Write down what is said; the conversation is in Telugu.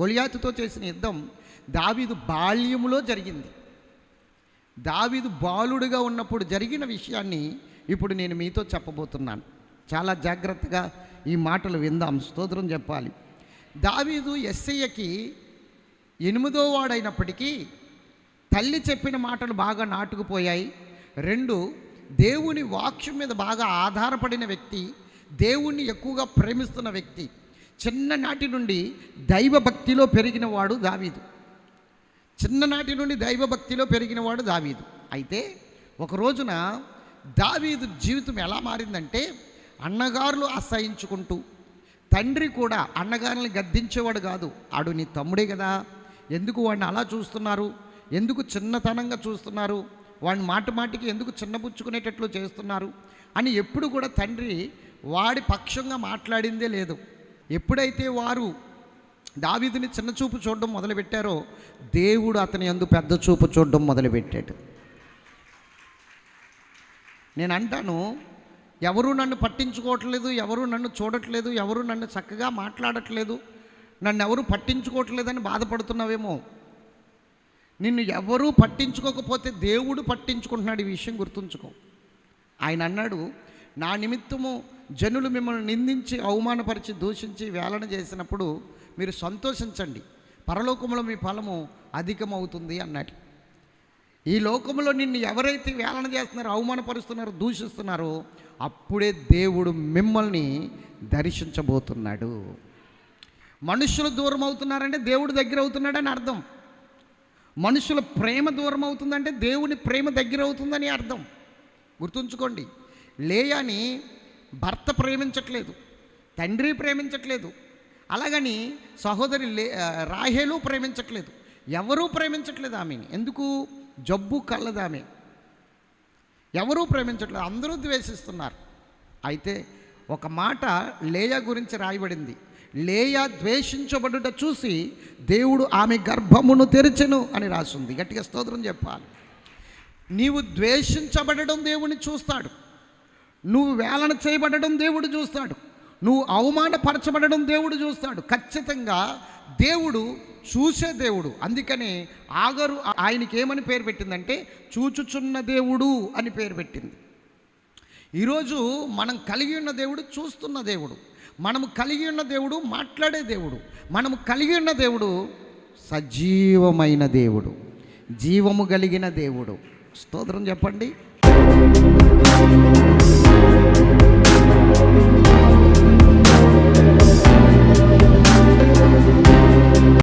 గొలియాతుతో చేసిన యుద్ధం దావీదు బాల్యములో జరిగింది. దావీదు బాలుడుగా ఉన్నప్పుడు జరిగిన విషయాన్ని ఇప్పుడు నేను మీతో చెప్పబోతున్నాను. చాలా జాగ్రత్తగా ఈ మాటలు విందాం స్తోత్రం చెప్పాలి. దావీదు ఎస్ఐకి ఎనిమిదో వాడైనప్పటికీ తల్లి చెప్పిన మాటలు బాగా నాటుకుపోయాయి. రెండు దేవుని వాక్యం మీద బాగా ఆధారపడిన వ్యక్తి దేవుణ్ణి ఎక్కువగా ప్రేమిస్తున్న వ్యక్తి. చిన్ననాటి నుండి దైవభక్తిలో పెరిగిన వాడు దావీదు. చిన్ననాటి నుండి దైవభక్తిలో పెరిగినవాడు దావీదు. అయితే ఒక రోజున దావీదు జీవితం ఎలా మారిందంటే అన్నగారులు అసహించుకుంటూ తండ్రి కూడా అన్నగారులను గద్దించేవాడు కాదు. ఆడు నీ తమ్ముడే కదా. ఎందుకు వాడిని అలా చూస్తున్నారు? ఎందుకు చిన్నతనంగా చూస్తున్నారు? వాడిని మాటి మాటికి ఎందుకు చిన్నపుచ్చుకునేటట్లు చేస్తున్నారు? అని ఎప్పుడు కూడా తండ్రి వాడి పక్షంగా మాట్లాడిందే లేదు. ఎప్పుడైతే వారు దావీదుని చిన్న చూపు చూడడం మొదలుపెట్టారో దేవుడు అతని యందు పెద్ద చూపు చూడడం మొదలుపెట్టాడు. నేను అంటాను ఎవరు నన్ను పట్టించుకోవట్లేదు ఎవరు నన్ను చూడట్లేదు ఎవరు నన్ను చక్కగా మాట్లాడట్లేదు నన్ను ఎవరు పట్టించుకోవట్లేదని బాధపడుతున్నావేమో. నిన్ను ఎవరూ పట్టించుకోకపోతే దేవుడు పట్టించుకుంటున్నాడు ఈ విషయం గుర్తుంచుకో. ఆయన అన్నాడు నా నిమిత్తము జనులు మిమ్మల్ని నిందించి అవమానపరిచి దూషించి వేలన చేసినప్పుడు మీరు సంతోషించండి. పరలోకములో మీ ఫలము అధికమవుతుంది అన్నాడు. ఈ లోకంలో నిన్ను ఎవరైతే వేలన చేస్తున్నారో అవమానపరుస్తున్నారో దూషిస్తున్నారో అప్పుడే దేవుడు మిమ్మల్ని దర్శించబోతున్నాడు. మనుషులు దూరం అవుతున్నారంటే దేవుడు దగ్గర అవుతున్నాడని అర్థం. మనుషుల ప్రేమ దూరం అవుతుందంటే దేవుని ప్రేమ దగ్గర అవుతుందని అర్థం. గుర్తుంచుకోండి. లేయాని భర్త ప్రేమించట్లేదు తండ్రి ప్రేమించట్లేదు అలాగని సహోదరి లే రాహేలు ప్రేమించట్లేదు ఎవరూ ప్రేమించట్లేదు ఆమెని. ఎందుకు? జబ్బు కలదామె ఎవరూ ప్రేమించట్లేదు అందరూ ద్వేషిస్తున్నారు. అయితే ఒక మాట లేయా గురించి రాయబడింది. లేయా ద్వేషించబడుట చూసి దేవుడు ఆమె గర్భమును తెరిచెను అని రాసింది. గట్టిగా స్తోత్రం చెప్పాలి. నీవు ద్వేషించబడడం దేవుని చూస్తాడు. నువ్వు వేలన చేయబడడం దేవుడు చూస్తాడు. నువ్వు అవమానపరచబడడం దేవుడు చూస్తాడు. ఖచ్చితంగా దేవుడు చూసే దేవుడు. అందుకని ఆగరు ఆయనకి ఏమని పేరు పెట్టిందంటే చూచుచున్న దేవుడు అని పేరు పెట్టింది. ఈరోజు మనం కలిగి ఉన్న దేవుడు చూస్తున్న దేవుడు. మనము కలిగి ఉన్న దేవుడు మాట్లాడే దేవుడు. మనము కలిగి ఉన్న దేవుడు సజీవమైన దేవుడు. జీవము కలిగిన దేవుడు. స్తోత్రం చెప్పండి. Thank you.